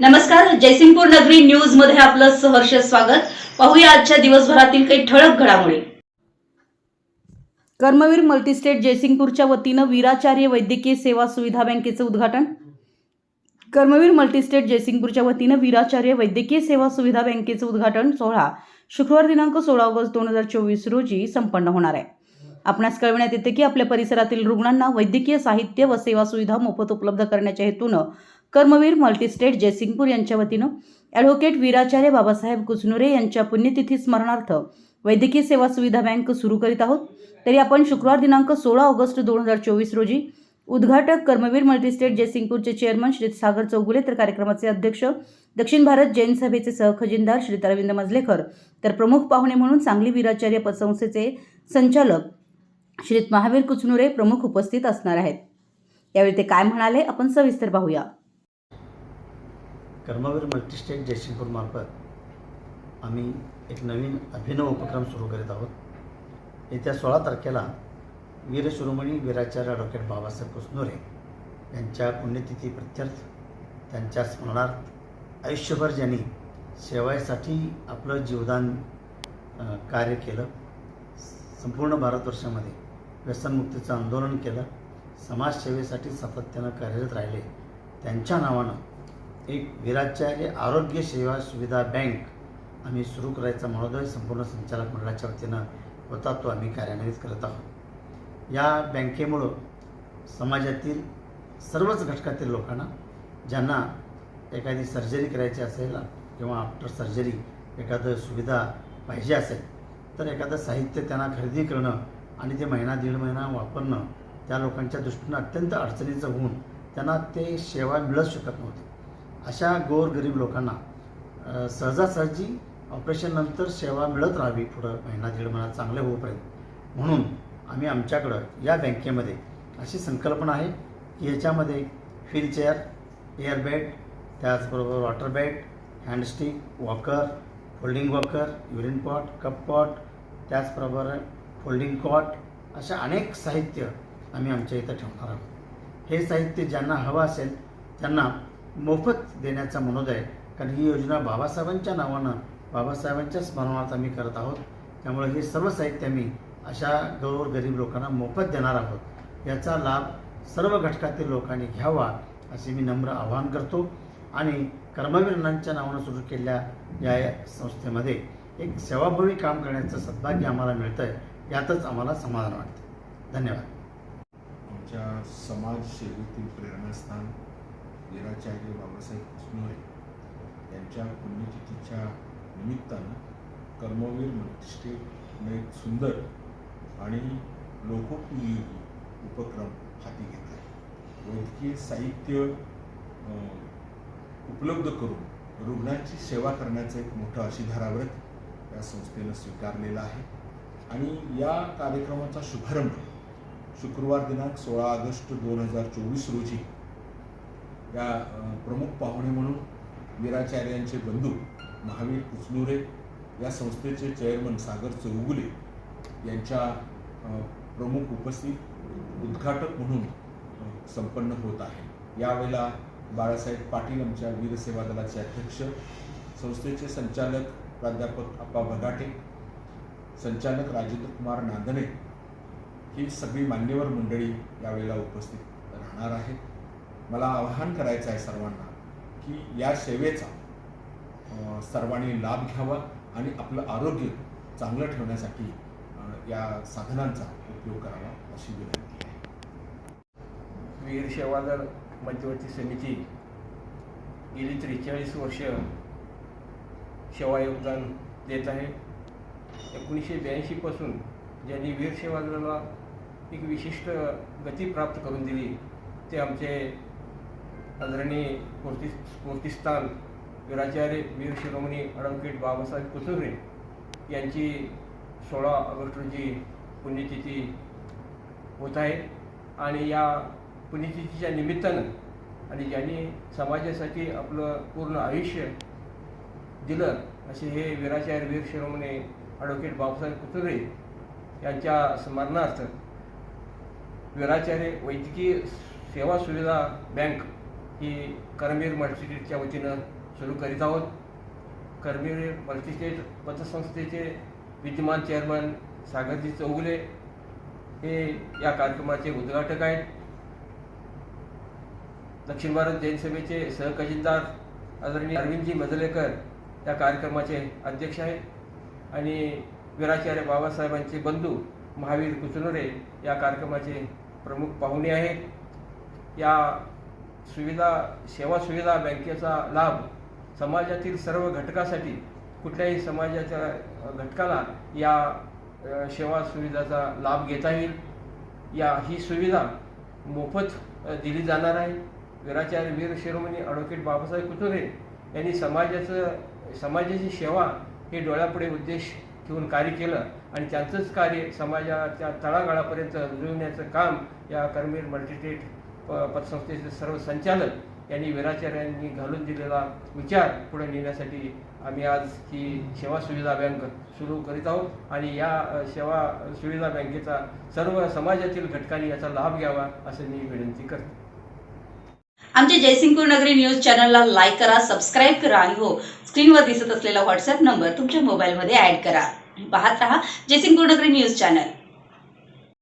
नमस्कार जयसिंगपूर नगरी न्यूजमध्ये आपलं सहर्ष स्वागत. पाहूया आजच्या दिवसभरातील काही ठळक घडामोडी. कर्मवीर मल्टीस्टेट जयसिंगपूरच्या वतीनं वीराचार्य वैद्यकीय सेवा सुविधा बँकेचं उद्घाटन. कर्मवीर मल्टीस्टेट जयसिंगपूरच्या वतीनं वीराचार्य वैद्यकीय सेवा सुविधा बँकेचं उद्घाटन सोहळा शुक्रवार दिनांक सोळा ऑगस्ट दोन हजार चोवीस रोजी संपन्न होणार आहे. आपणास कळविण्यात येते की आपल्या परिसरातील रुग्णांना वैद्यकीय साहित्य व सेवा सुविधा मोफत उपलब्ध करण्याच्या हेतूनं कर्मवीर मल्टीस्टेट जयसिंगपूर यांच्या वतीनं ॲडव्होकेट वीराचार्य बाबासाहेब कुचनुरे यांच्या पुण्यतिथी स्मरणार्थ वैद्यकीय सेवा सुविधा बँक सुरू करीत आहोत. तरी आपण शुक्रवार दिनांक सोळा ऑगस्ट दोन हजार चोवीस रोजी उद्घाटक कर्मवीर मल्टीस्टेट जयसिंगपूरचे चेअरमन श्री सागर चौगुले तर कार्यक्रमाचे अध्यक्ष दक्षिण भारत जैन सभेचे सहखजिनदार श्री अरविंद मजलेकर तर प्रमुख पाहुणे म्हणून सांगली वीराचार्य पतसंस्थेचे संचालक श्रीत महावीर कुचनुरे प्रमुख उपस्थित असणार आहेत. यावेळी ते काय म्हणाले आपण सविस्तर पाहूया. कर्मवीर मल्टीस्टेट जयसिंगपूरमार्फत आम्ही एक नवीन अभिनव उपक्रम सुरू करीत आहोत. येत्या सोळा तारखेला वीर शिरोमणी वीराचार्य ॲडव्होकेट बाबासाहेब कुसनोरे यांच्या पुण्यतिथी प्रत्यर्थ त्यांच्या स्मरणार्थ आयुष्यभर ज्यांनी सेवासाठी आपलं जीवदान कार्य केलं संपूर्ण भारतवर्षामध्ये व्यसनमुक्तीचं आंदोलन केलं समाजसेवेसाठी सातत्यानं कार्यरत राहिले त्यांच्या नावानं एक विराचार्य आरोग्य सेवा सुविधा बँक. आम्ही सुरू करायचा महोदय संपूर्ण संचालक मंडळाच्या वतीनं होता तो आम्ही कार्यान्वित करत आहोत. या बँकेमुळं समाजातील सर्वच घटकातील लोकांना ज्यांना एखादी सर्जरी करायची असेल किंवा आफ्टर सर्जरी एखादं सुविधा पाहिजे असेल तर एखादं साहित्य त्यांना खरेदी करणं आणि ते महिना दीड महिना वापरणं त्या लोकांच्या दृष्टीनं अत्यंत अडचणीचं होऊन त्यांना ते सेवा मिळत शकत नव्हती. अशा गोरगरीब लोकांना सहजासहजी ऑपरेशननंतर सेवा मिळत राहावी पुढं महिना दीड महिना चांगले होईपर्यंत म्हणून आम्ही आमच्याकडं या बँकेमध्ये अशी संकल्पना आहे की याच्यामध्ये व्हीलचेअर एअरबेड त्याचबरोबर water bed hand stick walker folding walker urine pot cup pot त्याचबरोबर फोल्डिंग कॉट अशा अनेक साहित्य आम्ही आमच्या इथं ठेवणार आहोत. हे साहित्य ज्यांना हवं असेल त्यांना मोफत देण्याचा मनोदय कारण ही योजना बाबासाहेबांच्या नावानं बाबासाहेबांच्या स्मरणार्थ आम्ही करत आहोत. त्यामुळे हे सर्व साहित्य आम्ही अशा गौर गरीब लोकांना मोफत देणार आहोत. याचा लाभ सर्व घटकातील लोकांनी घ्यावा असे मी नम्र आवाहन करतो. आणि कर्मवीरांच्या नावानं सुरू केलेल्या या संस्थेमध्ये एक सेवाभावी काम करण्याचं सद्भाग्य आम्हाला मिळतं आहे यातच आम्हाला समाधान वाटतं धन्यवाद. आमच्या समाजसेवेतील प्रेरणास्थान वीराचार्य बाबासाहेब कुसनोरे यांच्या पुण्यतिथीच्या निमित्तानं कर्मवीर मल्टीस्टेटने एक सुंदर आणि लोकोपयोगी उपक्रम हाती घेतला. आहे वैद्यकीय साहित्य उपलब्ध करून रुग्णांची सेवा करण्याचं एक मोठं अशिधाराव्रत या संस्थेनं स्वीकारलेलं आहे. आणि या कार्यक्रमाचा शुभारंभ शुक्रवार दिनांक सोळा ऑगस्ट दोन हजार चोवीस रोजी या प्रमुख पाहुणे म्हणून वीराचार्यांचे बंधू महावीर कुचनुरे या संस्थेचे चेअरमन सागर चौगुले यांच्या प्रमुख उपस्थित उद्घाटक म्हणून संपन्न होत आहे. यावेळेला बाळासाहेब पाटील आमच्या वीरसेवा दलाचे अध्यक्ष संस्थेचे संचालक प्राध्यापक अप्पा बगाटे संचालक राजेंद्र कुमार नांदणे ही सगळी मान्यवर मंडळी यावेळेला उपस्थित राहणार आहेत. मला आवाहन करायचं आहे सर्वांना की या सेवेचा सर्वांनी लाभ घ्यावा आणि आपलं आरोग्य चांगलं ठेवण्यासाठी या साधनांचा उपयोग करावा अशी विनंती आहे. वीर सेवादल मध्यवर्ती समिती गेली त्रेचाळीस वर्ष सेवा योगदान देत आहे. एकोणीसशे ब्याऐंशीपासून ज्यांनी वीर सेवादलाला एक विशिष्ट गती प्राप्त करून दिली ते आमचे आदरणीय स्फूर्ती स्फूर्तिस्थान वीराचार्य वीर शिरोमणी ॲडव्होकेट बाबासाहेब कुसुरे यांची सोळा ऑगस्ट रोजी पुण्यतिथी होत आहे. आणि या पुण्यतिथीच्या निमित्तानं आणि ज्यांनी समाजासाठी आपलं पूर्ण आयुष्य दिलं असे हे वीराचार्य वीर शिरोमणी ॲडव्होकेट बाबासाहेब कुतुरे यांच्या स्मरणार्थ वीराचार्य वैद्यकीय सेवा सुविधा बँक ही करमीर मल्टीस्टेटच्या वतीनं सुरू करीत आहोत. करमीर मल्टीस्टेट पतसंस्थेचे विद्यमान चेअरमन सागरजी चौगुले हे या कार्यक्रमाचे उद्घाटक आहेत. दक्षिण भारत जैन सभेचे सहखजिनदार आदरणीय अरविंदजी मजलेकर या कार्यक्रमाचे अध्यक्ष आहेत. आणि वीराचार्य बाबासाहेबांचे बंधू महावीर कुचनुरे या कार्यक्रमाचे प्रमुख पाहुणे आहेत. या सुविधा सेवा सुविधा बँकेचा लाभ समाजातील सर्व घटकासाठी कुठल्याही समाजाच्या घटकाला या सेवा सुविधाचा लाभ घेता येईल. या ही सुविधा मोफत दिली जाणार आहे. वीराचार्य वीर शिरोमणी ॲडव्होकेट बाबासाहेब कुतुरे यांनी समाजाचं समाजाची सेवा हे डोळ्यापुढे उद्देश ठेवून कार्य केलं आणि त्यांचंच कार्य समाजाच्या तळागाळापर्यंत रुजवण्याचं काम या करमीर मल्टीटेट प- पतसंस्थेचे सर्व संचालक यांनी वीराचार्यांनी घालून दिलेला विचार पुढे नेण्यासाठी आम्ही आज ही सेवा सुविधा बँक सुरू करीत आहोत. आणि या सेवा सुविधा बँकेचा सर्व समाजातील घटकांनी याचा लाभ घ्यावा असं मी विनंती करतो. आमच्या जयसिंगपूर नगरी न्यूज चॅनलला लाईक करा सबस्क्राईब करा आणि हो स्क्रीनवर दिसत असलेला व्हॉट्सअप नंबर तुमच्या मोबाईलमध्ये ऍड करा. पाहत राहा जयसिंगपूर नगरी न्यूज चॅनल.